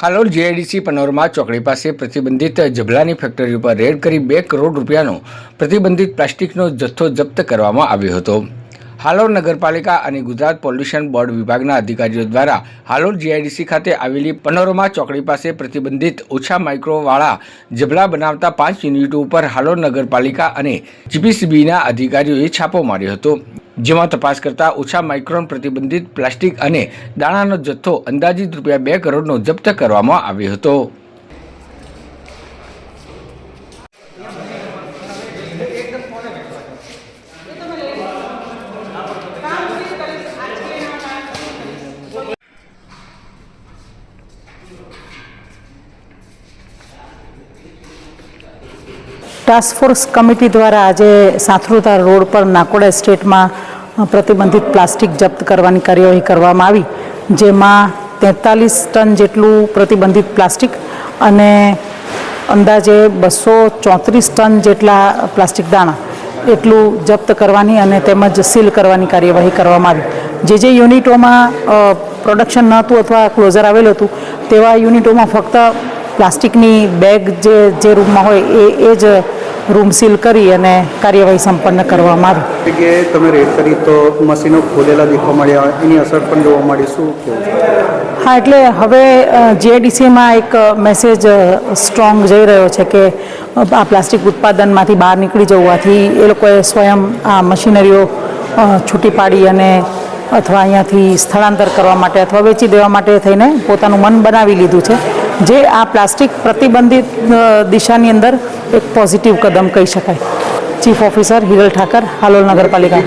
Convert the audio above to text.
Halol GIDC panorama ચોકડી પાસે પ્રતિબંધિત જબલાની ફેક્ટરી ઉપર રેડ કરી બે કરોડ રૂપિયાનો પ્રતિબંધિત પ્લાસ્ટિકનો જથ્થો જપ્ત કરવામાં આવ્યો હતો. હાલોલ નગરપાલિકા અને ગુજરાત પોલ્યુશન બોર્ડ વિભાગના અધિકારીઓ દ્વારા હાલોલ જીઆઈડીસી ખાતે આવેલી પનોરમા ચોકડી પાસે પ્રતિબંધિત ઓછા માઇક્રોવાળા જબલા બનાવતા પાંચ યુનિટો ઉપર હાલોલ નગરપાલિકા અને જીપીસીબીના અધિકારીઓએ છાપો માર્યો હતો. જેમાં તપાસ કરતા ઓછા માઇક્રોન પ્રતિબંધિત પ્લાસ્ટિક અને દાણાનો જથ્થો અંદાજિત રૂપિયા બે કરોડનો જપ્ત કરવામાં આવ્યો હતો. ટાસ્ક ફોર્સ કમિટી દ્વારા આજે સાંથરોતા રોડ પર નાકોડા એસ્ટેટમાં અ, પ્રતિબંધિત પ્લાસ્ટિક જપ્ત કરવાની કાર્યવાહી કરવામાં આવી, જેમાં તેતાલીસ ટન જેટલું પ્રતિબંધિત પ્લાસ્ટિક અને અંદાજે બસો ચોત્રીસ ટન જેટલા પ્લાસ્ટિક દાણા એટલું જપ્ત કરવાની અને તેમજ સીલ કરવાની કાર્યવાહી કરવામાં આવી. જે જે યુનિટોમાં પ્રોડક્શન ન હતું અથવા ક્લોઝર આવેલું હતું, તેવા યુનિટોમાં ફક્ત પ્લાસ્ટિકની બેગ જે જે રૂમમાં હોય એ એ જ રૂમ સીલ કરી અને કાર્યવાહી સંપન્ન કરવામાં આવી. કે તમે રેડ કરી તો મશીનો ખોલેલા દેખવા મળ્યા એની અસર પણ જોવા મળી શું હા એટલે હવે જીઆઈડીસીમાં એક મેસેજ સ્ટ્રોંગ જઈ રહ્યો છે કે આ પ્લાસ્ટિક ઉત્પાદનમાંથી બહાર નીકળી જવાથી એ લોકોએ સ્વયં આ મશીનરીઓ છૂટી પાડી અને અથવા અહીંયાથી સ્થળાંતર કરવા માટે અથવા વેચી દેવા માટે થઈને પોતાનું મન બનાવી લીધું છે. જે આ પ્લાસ્ટિક પ્રતિબંધિત દિશાની અંદર એક પોઝિટિવ કદમ કહી શકાય. ચીફ ઓફિસર હિરલ ઠાકર, હાલોલ નગરપાલિકા.